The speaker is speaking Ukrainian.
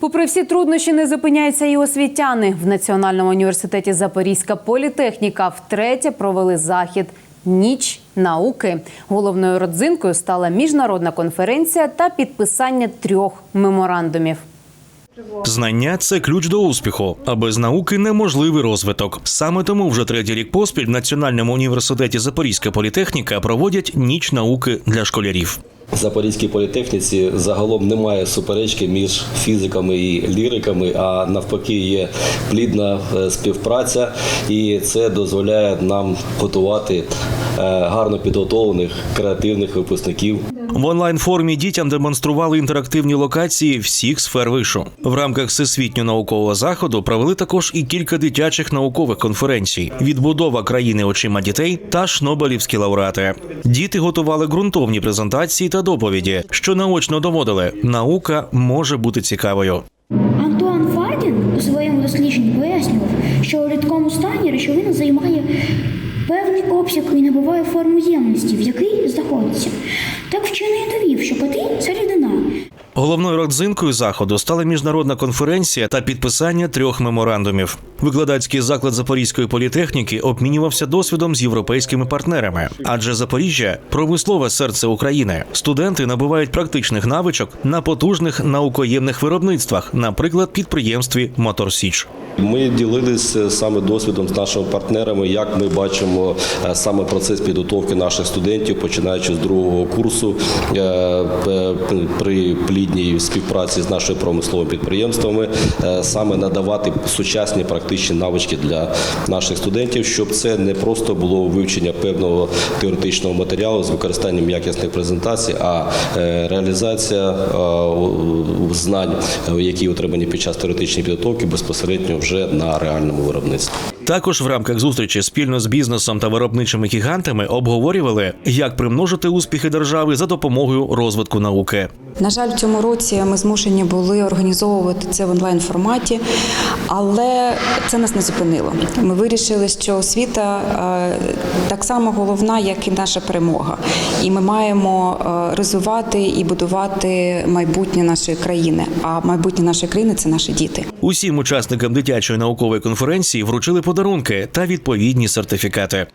Попри всі труднощі, не зупиняються і освітяни. В Національному університеті Запорізька політехніка втретє провели захід Ніч науки. Головною родзинкою стала міжнародна конференція та підписання трьох меморандумів. Знання це ключ до успіху, а без науки неможливий розвиток. Саме тому вже третій рік поспіль в Національному університеті Запорізька політехніка проводять ніч науки для школярів. В Запорізькій політехніці загалом немає суперечки між фізиками і ліриками, а навпаки, є плідна е, співпраця, і це дозволяє нам готувати е, гарно підготовлених креативних випускників. В онлайн формі дітям демонстрували інтерактивні локації всіх сфер вишу. В рамках всесвітньо наукового заходу провели також і кілька дитячих наукових конференцій: відбудова країни очима дітей та шнобелівські лауреати. Діти готували ґрунтовні презентації та доповіді, що наочно доводили, наука може бути цікавою. Антуан Фардін у своєму дослідженні пояснював, що у рідкому стані речовина займає певний обсяг і набуває форму ємності, в який знаходиться. Так вчений довів, що коти це рідина. Головною родзинкою заходу стала міжнародна конференція та підписання трьох меморандумів. Викладацький заклад Запорізької політехніки обмінювався досвідом з європейськими партнерами, адже Запоріжжя промислове серце України. Студенти набувають практичних навичок на потужних наукоємних виробництвах, наприклад, підприємстві Моторсіч. Ми ділилися саме досвідом з нашими партнерами, як ми бачимо е, саме процес підготовки наших студентів, починаючи з другого курсу е, при плідній співпраці з нашими промисловими підприємствами, е, саме надавати сучасні практичні навички для наших студентів, щоб це не просто було вивчення певного теоретичного матеріалу з використанням якісних презентацій, а е, реалізація е, знань, е, які отримані під час теоретичної підготовки, безпосередньо вже на реальному виробництві. Також в рамках зустрічі спільно з бізнесом та виробничими гігантами обговорювали, як примножити успіхи держави за допомогою розвитку науки. На жаль, в цьому році ми змушені були організовувати це в онлайн форматі, але це нас не зупинило. Ми вирішили, що освіта е, так само головна, як і наша перемога, і ми маємо е, розвивати і будувати майбутнє нашої країни. А майбутнє нашої країни це наші діти. Усім учасникам дитячої наукової конференції вручили подарунки та відповідні сертифікати.